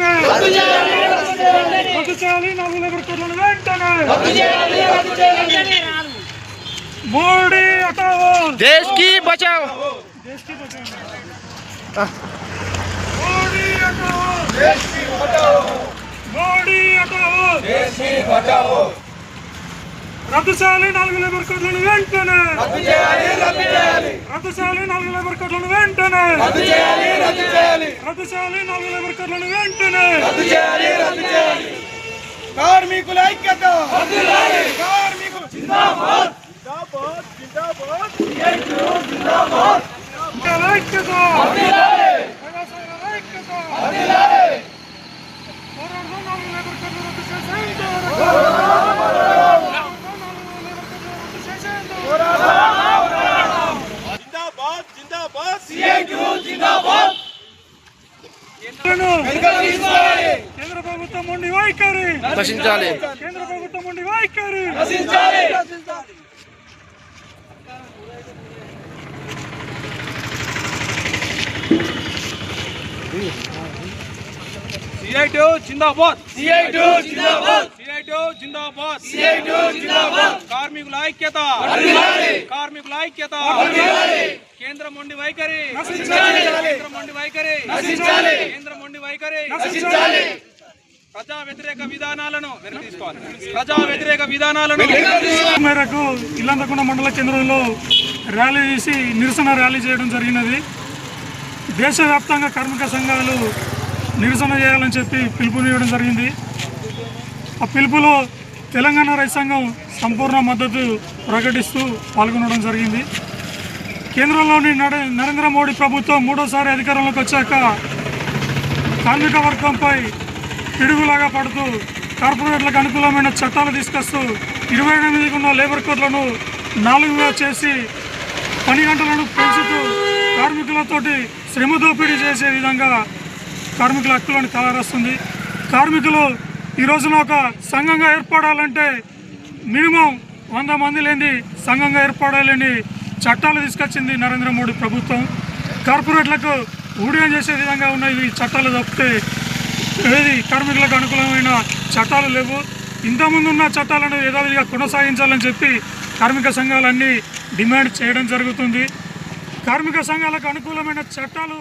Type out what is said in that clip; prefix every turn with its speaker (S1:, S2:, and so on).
S1: వెంటనే రద్దు చేయాలి నాలుగు లేబర్ కోడ్లను వెంటనే మోడీ హటావో
S2: దేశ్ కి బచావో
S1: దేశ్ కి బచావో మోడీ హటావో దేశ్ కి బచావో మోడీ హటావో దేశ్ కి బచావో రద్దు చేయాలి నాలుగు లేబర్ కోడ్లను వెంటనే రద్దు చేయాలి రద్దు చేయాలి రద్దు చేయాలి నాలుగు లేబర్ కోడ్లను వెంటనే రద్దు చేయాలి నాలుగు లేబర్ కోడ్లను వెంటనే
S3: కార్మికుల ఐక్యత కార్మికులు జిందాబాద్ జిందాబాద్ జిందాబాద్
S1: ఐక్యత వ్యవసాయ ఐక్యత పోరాడదాం నాలుగు లేబర్ కోడ్లు రద్దు చేసేంత వరకు. పోరాడదాం నాలుగు లేబర్ కోడ్లు రద్దు చేసేంత వరకు.
S3: జిందాబాద్ జిందాబాద్ సిఐటియు జిందాబాద్
S1: కేంద్ర ప్రభుత్వం ఉండి వైఖరి.
S2: నశించాలి
S1: కేంద్ర ప్రభుత్వం ఉండి వైఖరి.
S3: సిఐటియు జిందాబాద్. సిఐటియు జిందాబాద్. సిఐటియు జిందాబాద్. సిఐటియు జిందాబాద్. కార్మికుల ఐక్యత. కార్మికుల ఐక్యత. కేంద్రం ఉండి వైఖరి. కేంద్రం ఉండి వైఖరి. కేంద్రం వైఖరి. ప్రజా వ్యతిరేక విధానాలను ప్రజా వ్యతిరేక విధానాలను
S1: మేరకు ఇల్లంతకుండ మండల కేంద్రంలో ర్యాలీ చేసి నిరసన ర్యాలీ చేయడం జరిగినది. దేశవ్యాప్తంగా కార్మిక సంఘాలు నిరసన చేయాలని చెప్పి పిలుపునివ్వడం జరిగింది. ఆ పిలుపులో తెలంగాణ రైతు సంఘం సంపూర్ణ మద్దతు ప్రకటిస్తూ పాల్గొనడం జరిగింది. కేంద్రంలోని నరే నరేంద్ర మోడీ ప్రభుత్వం మూడోసారి అధికారంలోకి వచ్చాక కార్మిక వర్గంపై పిడుగులాగా పడుతూ కార్పొరేట్లకు అనుకూలమైన చట్టాలు తీసుకొస్తూ ఇరవై ఎనిమిదికి ఉన్న లేబర్ కోడ్లను నాలుగుగా చేసి పని గంటలను పెంచుతూ కార్మికులతోటి శ్రమ దోపిడీ చేసే విధంగా కార్మికుల హక్కులను కాలరాస్తుంది కార్మికులు ఈ రోజున ఒక సంఘంగా ఏర్పడాలంటే మినిమం వంద మంది లేని సంఘంగా ఏర్పడాలని చట్టాలు తీసుకొచ్చింది నరేంద్ర మోడీ ప్రభుత్వం. కార్పొరేట్లకు ఊడియం చేసే విధంగా ఉన్న ఈ చట్టాలు తప్పితే ఏది కార్మికులకు అనుకూలమైన చట్టాలు లేవు. ఇంతకుముందు ఉన్న చట్టాలను యథావిధిగా కొనసాగించాలని చెప్పి కార్మిక సంఘాలన్నీ డిమాండ్ చేయడం జరుగుతుంది. కార్మిక సంఘాలకు అనుకూలమైన చట్టాలు